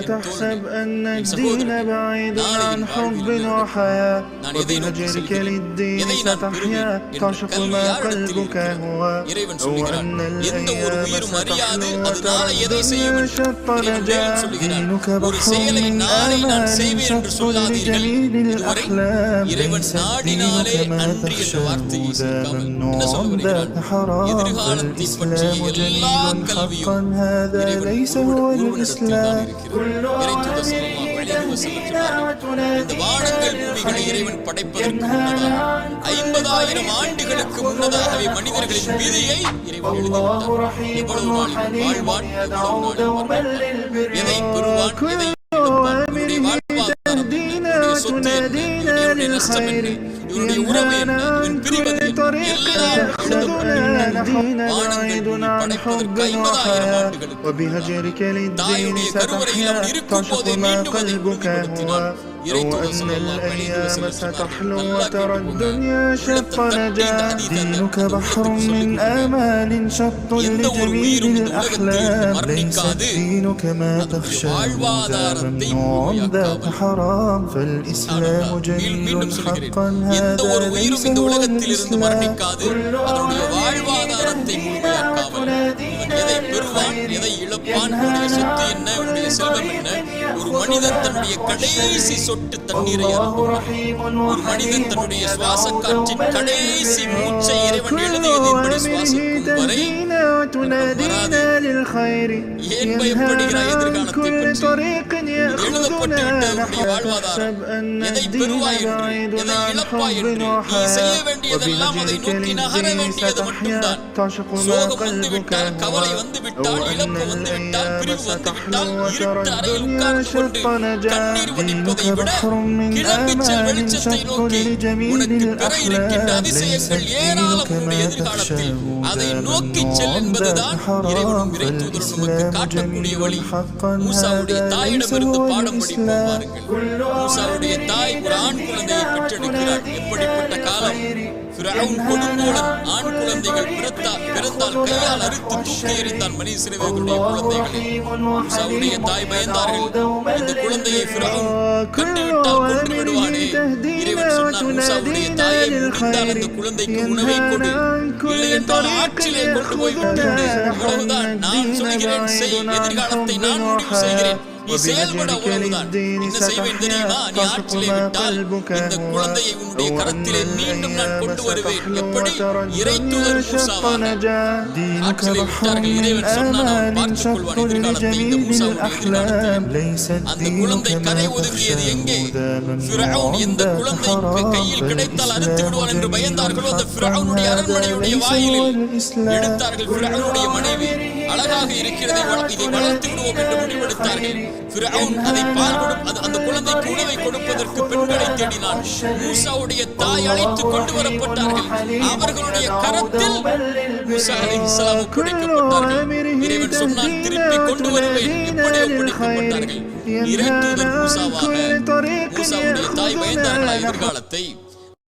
تحسب أن الدين بعيد عن حب وحياة. وبهجرك للدين ستحيا. تعشق ما قلبك هو. أو أن الأيام ستحلو وترى الدنيا شط نجاة دينك بحر من آمال صف لجليل الأحلام. ليس دينك ما تخشى هدى وعمدى حرام. الإسلام جميل حقا. هذا ليس هو الإسلام. இறைத்துள்ள சமமாக இந்த இறைவன் படைப்பதற்கு ஐம்பதாயிரம் ஆண்டுகளுக்கு முன்னதாகவே மனிதர்களின் விதியை இறைவன் எழுதிவிட்டார். எவ்வளவு நாள் للدين بعيد عن حب وحياة وبهجرك للدين ستحيا. تشق ما قلبك هوى لو أن الأيام ستحلو وترى الدنيا شط نجاة دينك بحر من آمال شط لتبيد الأحلام. ليس الدين كما تخشى ذا ممنوع ذاك حرام. فالإسلام جميل حقا. هذا ليس هو الإسلام. كل செல்வத்தை முன்மையாக்காமல் எதை பெறுவான் எதை இழப்பான் உன்னுடைய சொத்து என்ன உன்னுடைய செல்வம் என்ன? ஒரு மனிதன் தன்னுடைய கடைசி சொட்டு தண்ணீரை அருந்துவான். ஒரு மனிதன் தன்னுடைய சுவாச காற்றின் கடைசி மூச்சை இறைவன் எழுதியதின்படி சுவாசிக்கும் வரை வராது. بالخير ينهانا كل طريق يأخذنا نحو سبأن الدين بعيد عن حب وحياة وبهجرك للدين ستحيا. تعشق ما قلبك هوى أو أن الأيام ستحلو وترى الدنيا شق نجاة دينك بحر من آمال شق لجميل الأخلاق. ليس دينك ما تخشى وذا حرام இஸ்ரவேல் தூதர் நமக்கு காட்டக்கூடிய வழி. மூசாவுடைய பாடம் படிப்போம் பாருங்கள். தாய் ஆண் குழந்தையை பெற்றெடுக்கிறார் எப்படிப்பட்ட காலம்? ஆண் குழந்தைகள் பிறத்தா பிறந்தால் கையால் அறுத்து தூக்கி எறிந்தான் மணி சிறுவர்களுடைய குழந்தைகளை. மூசாவுடைய தாய் பயந்தார்கள். இந்த குழந்தையை ஃபிரௌன் கண்டுவிட்டால் கொன்று விடுவானே இறைவன் சொன்னான் மூசாவுடைய தாயை முடிந்தால் அந்த குழந்தைக்கு உணவை கொடு. இல்லை என்றால் ஆற்றிலே கொண்டு போய் விட்டுவிடு இவ்வளவுதான் நான் சொல்கிறேன் செய். எதிர்காலத்தை நான் முடிவு செய்கிறேன். நீ செயல்பட உணவுதான் என்ன என்று பயந்தார்களோ? அந்த அரண்மனையுடைய வாயிலில் எடுத்தார்கள் மனைவி. அழகாக இருக்கிறதை இதை வளர்த்து விடுவோம் என்று முடிவெடுத்தார்கள். அதை பால் கொடு அது அந்த குழந்தைக்கு உணவை கொடுப்பதற்கு பெண்களை தேடினான். மூசாவுடைய தாய் அழைத்து கொண்டு வரப்பட்டார்கள். அவர்களுடைய கரத்தில் மூசா அலைஹிஸ்ஸலாம் ஒப்படைக்கப்பட்டார்கள் இறைவன் சொன்னான் திருப்பி கொண்டு வருவேன். எப்படி ஒப்படைக்கப்பட்டார்கள். இறை தூதர் மூசாவாக மூசாவுடைய தாய் பயந்தார்களா எதிர்காலத்தை